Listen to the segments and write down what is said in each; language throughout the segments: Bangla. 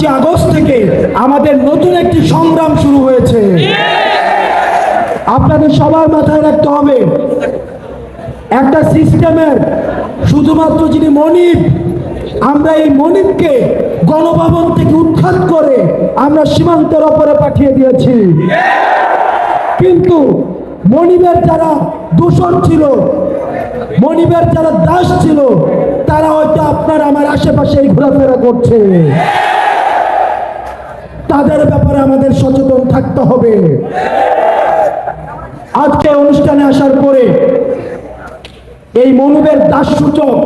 পাঁচই আগস্ট থেকে আমাদের নতুন একটি সংগ্রাম শুরু হয়েছে। আপনাদের সবার মাথায় রাখতে হবে, একটা সিস্টেমের শুধুমাত্র যিনি মনিব, আমরা এই মনিবকে গণভবন থেকে উৎখাত করে আমরা সীমান্তের ওপরে পাঠিয়ে দিয়েছি। কিন্তু মনিবের যারা দূষণ ছিল, মনিবের যারা দাস ছিল, তারা হয়তো আপনার আমার আশেপাশেই ঘোরাফেরা করছে। তাদের ব্যাপারে আমাদের সচেতন থাকতে হবে। আজকে অনুষ্ঠানে আসার পরে এই মনুবের দাস সূচক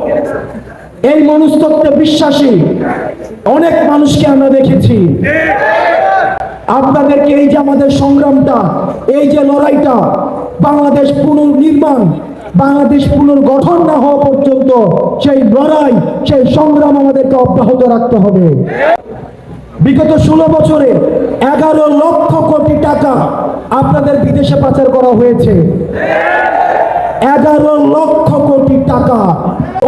এই মনুস্তত্বে বিশ্বাসী অনেক মানুষকে আমরা দেখেছি। আপনাদেরকে এই যে আমাদের সংগ্রামটা, এই যে লড়াইটা, বাংলাদেশ পুনর্নির্মাণ, বাংলাদেশ পুনর্গঠন না হওয়া পর্যন্ত সেই লড়াই, সেই সংগ্রাম আমাদেরকে অব্যাহত রাখতে হবে। বিগত ষোলো বছরে এগারো লক্ষ কোটি টাকা আপনাদের বিদেশে পাচার করা হয়েছে। এগারো লক্ষ কোটি টাকা।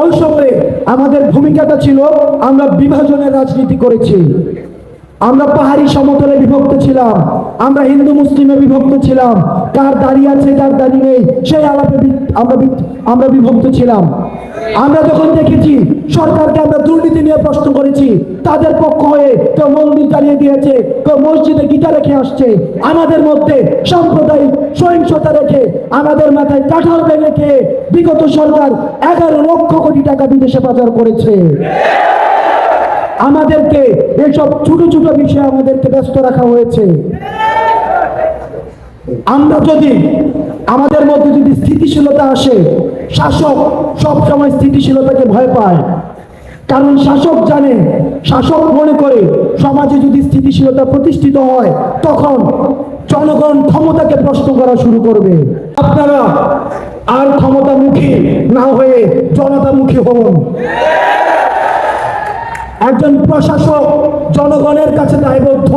ওই সময়ে আমাদের ভূমিকাটা ছিল, আমরা বিভাজনের রাজনীতি করেছি। আমরা পাহাড়ি সমতলে বিভক্ত ছিলাম, আমরা হিন্দু মুসলিমে বিভক্ত ছিলাম। কার দাঁড়িয়ে আছে, কার দাঁড়িয়ে নেই, সেই আলাপে আমরা আমরা বিভক্ত ছিলাম। আমরা যখন দেখেছি সরকারকে আমরা নিয়ে প্রশ্ন করেছি। তাদের পক্ষ হয়ে কেউ মন্দির জ্বালিয়ে দিয়েছে কেউ মসজিদে গীতা রেখে আসছে। আমাদের মধ্যে সাম্প্রদায়িক সহিংসতা রেখে, আমাদের মাথায় কাঁঠাল ভেঙে খেয়ে বিগত সরকার এগারো লক্ষ কোটি টাকা বিদেশে পাচার করেছে। আমাদেরকে এসব ছোট ছোট বিষয়ে আমাদেরকে ব্যস্ত রাখা হয়েছে। আমরা যদি আমাদের মধ্যে যদি স্থিতিশীলতা আসে, শাসক সবসময় স্থিতিশীলতাকে ভয় পায়। কারণ শাসক জানে, শাসক মনে করে সমাজে যদি স্থিতিশীলতা প্রতিষ্ঠিত হয়, তখন জনগণ ক্ষমতাকে প্রশ্ন করা শুরু করবে। আপনারা আর ক্ষমতামুখী না হয়ে জনতামুখী হন। একজন প্রশাসক জনগণের কাছে দায়বদ্ধ।